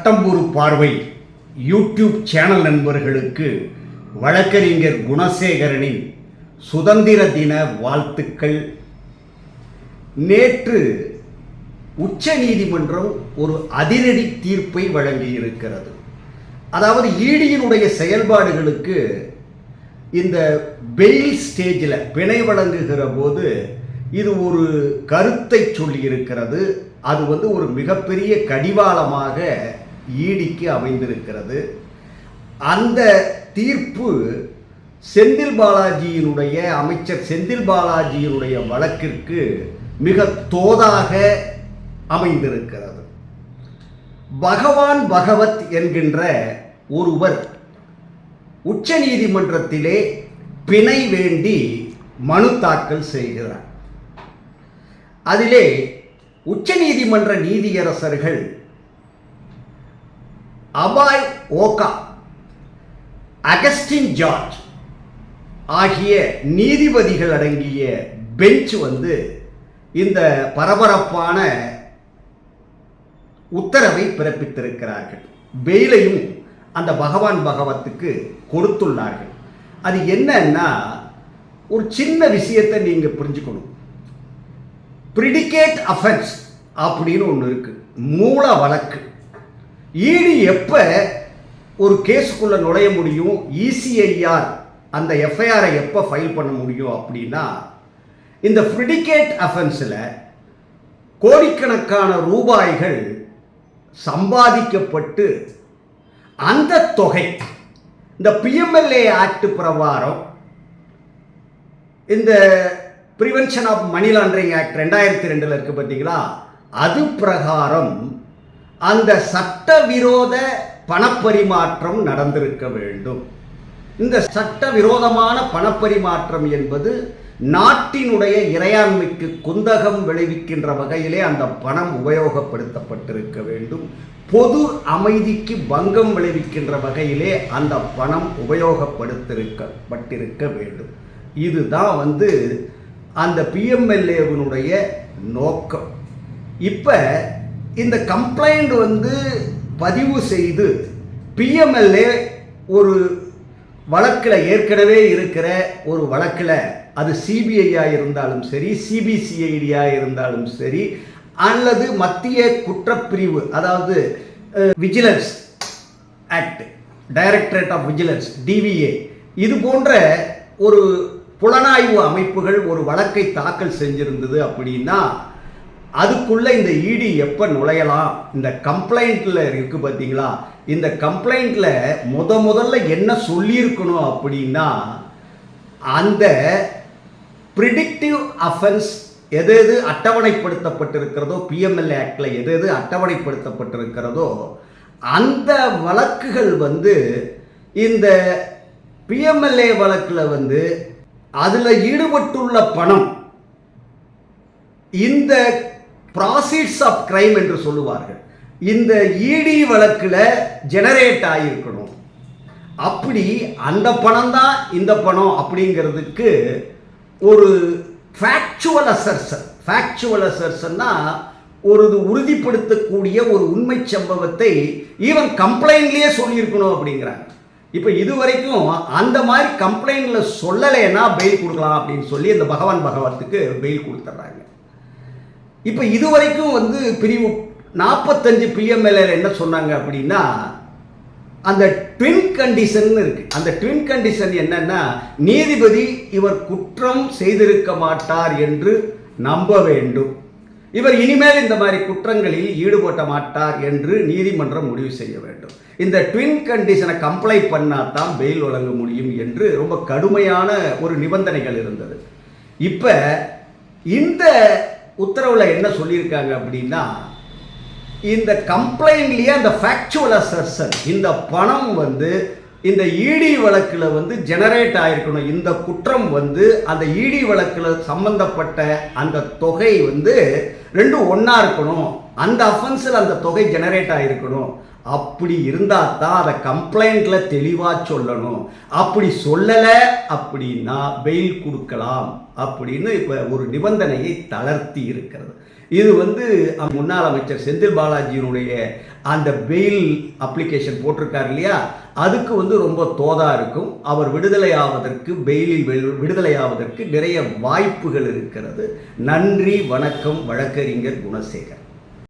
சட்டம் ஒரு பார்வை யூடியூப் சேனல் நண்பர்களுக்கு வழக்கறிஞர் குணசேகரனின் சுதந்திர தின வாழ்த்துக்கள். நேற்று உச்ச நீதிமன்றம் ஒரு அதிரடி தீர்ப்பை வழங்கியிருக்கிறது. அதாவது ஈடியினுடைய செயல்பாடுகளுக்கு இந்த பெயில் ஸ்டேஜில் பிணை வழங்குகிற போது இது ஒரு கருத்தை சொல்லியிருக்கிறது. அது வந்து ஒரு மிகப்பெரிய கடிவாளமாக ஈடிக்கு அமைந்திருக்கிறது. அந்த தீர்ப்பு செந்தில் பாலாஜியினுடைய அமைச்சர் செந்தில் பாலாஜியினுடைய வழக்கிற்கு மிக தோதாக அமைந்திருக்கிறது. பகவான் பகவத் என்கின்ற ஒருவர் உச்ச நீதிமன்றத்திலே பிணை வேண்டி மனு தாக்கல் செய்கிறார். அதிலே உச்ச நீதிமன்ற நீதியரசர்கள் அபாய் ஓகா. அகஸ்டின் ஜார்ஜ் ஆகிய நீதிபதிகள் அடங்கிய பெஞ்ச் வந்து இந்த பரபரப்பான உத்தரவை பிறப்பித்திருக்கிறார்கள். பெயிலையும் அந்த பகவான் பகவத்துக்கு கொடுத்துள்ளார்கள். அது என்னன்னா ஒரு சின்ன விஷயத்தை நீங்கள் புரிஞ்சுக்கணும். ப்ரிடிகேட் அஃபென்ஸ் அப்படின்னு ஒன்று இருக்குது மூல வழக்கு. ஈடி எப்போ ஒரு கேஸுக்குள்ளே நுழைய முடியும்? இசிஐஆர் அந்த எஃப்ஐஆரை எப்போ ஃபைல் பண்ண முடியும் அப்படின்னா இந்த ஃப்ரிடிகேட் அஃபென்ஸில் கோடிக்கணக்கான ரூபாய்கள் சம்பாதிக்கப்பட்டு அந்த தொகை இந்த பிஎம்எல்ஏ ஆக்ட் பிரகாரம் இந்த prevention of money laundering act ரெண்டாயிரத்தி ரெண்டில் இருக்குது பார்த்தீங்களா? அது பிரகாரம் அந்த சட்டவிரோத பணப்பரிமாற்றம் நடந்திருக்க வேண்டும். இந்த சட்டவிரோதமான பணப்பரிமாற்றம் என்பது நாட்டினுடைய இறையாண்மைக்கு குந்தகம் விளைவிக்கின்ற வகையிலே அந்த பணம் உபயோகப்படுத்தப்பட்டிருக்க வேண்டும். பொது அமைதிக்கு பங்கம் விளைவிக்கின்ற வகையிலே அந்த பணம் உபயோகப்படுத்திருக்கப்பட்டிருக்க வேண்டும். இதுதான் வந்து அந்த பிஎம்எல்ஏவினுடைய நோக்கம். இப்போ இந்த கம்ப்ளைண்ட் வந்து பதிவு செய்து பிஎம்எல்ஏ ஒரு வழக்கில் ஏற்கனவே இருக்கிற ஒரு வழக்கில் அது சிபிஐயாக இருந்தாலும் சரி சிபிசிஐடியாக இருந்தாலும் சரி அல்லது மத்திய குற்றப்பிரிவு அதாவது vigilance act directorate of vigilance DVA இது போன்ற ஒரு புலனாய்வு அமைப்புகள் ஒரு வழக்கை தாக்கல் செஞ்சிருந்தது அப்படின்னா அதுக்குள்ளே இந்த இடி எப்போ நுழையலாம்? இந்த கம்ப்ளைண்ட்டில் இருக்குது பார்த்தீங்களா இந்த கம்ப்ளைண்ட்டில் முத முதல்ல என்ன சொல்லியிருக்கணும் அப்படின்னா அந்த ப்ரிடிக்டிவ் அஃபென்ஸ் எது எது அட்டவணைப்படுத்தப்பட்டிருக்கிறதோ பிஎம்எல்ஏ ஆக்டில் எது எது அட்டவணைப்படுத்தப்பட்டிருக்கிறதோ அந்த வழக்குகள் வந்து இந்த பிஎம்எல்ஏ வழக்கில் வந்து அதில் ஈடுபட்டுள்ள பணம் இந்த ப்ராசிட்ஸ் ஆஃப் கிரைம் என்று சொல்லுவார்கள். இந்த இடி வழக்கில் ஜெனரேட் ஆகியிருக்கணும். அப்படி அந்த பணம் தான் இந்த பணம் அப்படிங்கிறதுக்கு ஒரு ஃபேக்சுவல் அசர்சன் ஃபேக்சுவல் அசர்சன்னா ஒரு இது உறுதிப்படுத்தக்கூடிய ஒரு உண்மை சம்பவத்தை ஈவன் கம்ப்ளைண்ட்லேயே சொல்லியிருக்கணும் அப்படிங்கிறாங்க. இப்போ இது வரைக்கும் அந்த மாதிரி கம்ப்ளைண்டில் சொல்லலைன்னா பெயில் கொடுக்கலாம் அப்படின்னு சொல்லி இந்த பகவான் பகவத்துக்கு பெயில் கொடுத்துட்றாங்க இப்போ இது வரைக்கும் வந்து பிரிவு நாற்பத்தஞ்சு பிஎம்எல்ஏ என்ன சொன்னாங்க அப்படின்னா அந்த ட்வின் கண்டிஷன் இருக்கு. அந்த ட்வின் கண்டிஷன் என்னன்னா நீதிபதி இவர் குற்றம் செய்திருக்க மாட்டார் என்று நம்ப வேண்டும். இவர் இனிமேல் இந்த மாதிரி குற்றங்களில் ஈடுபட மாட்டார் என்று நீதிமன்றம் முடிவு செய்ய வேண்டும். இந்த ட்வின் கண்டிஷனை கம்ப்ளை பண்ணால் தான் பெயில் வழங்க முடியும் என்று ரொம்ப கடுமையான ஒரு நிபந்தனைகள் இருந்தது. இப்போ இந்த உத்தரவில் என்ன சொல்லியிருக்காங்க அப்படின்னா இந்த கம்ப்ளைண்ட்லேயே அந்த ஃபேக்சுவல் அசர்சன் இந்த பணம் வந்து இந்த இடி வழக்கில் வந்து ஜெனரேட் ஆகிருக்கணும் இந்த குற்றம் வந்து அந்த இடி வழக்கில் சம்பந்தப்பட்ட அந்த தொகை வந்து ரெண்டும் ஒன்றா இருக்கணும். அந்த அஃபென்ஸில் அந்த தொகை ஜெனரேட் ஆகிருக்கணும் அப்படி இருந்தால் தான் அதை கம்ப்ளைண்ட்டில் தெளிவாக சொல்லணும். அப்படி சொல்லலை அப்படின்னா பெயில் கொடுக்கலாம் அப்படின்னு இப்போ ஒரு நிபந்தனையை தளர்த்தி இருக்கிறது. இது வந்து முன்னாள் அமைச்சர் செந்தில் பாலாஜியினுடைய அந்த பெயில் அப்ளிகேஷன் போட்டிருக்கார் இல்லையா? அதுக்கு வந்து ரொம்ப தோதாக இருக்கும். அவர் விடுதலை ஆவதற்கு பெயிலில் விடுதலை ஆவதற்கு நிறைய வாய்ப்புகள் இருக்கிறது. நன்றி வணக்கம் வழக்கறிஞர் குணசேகர்.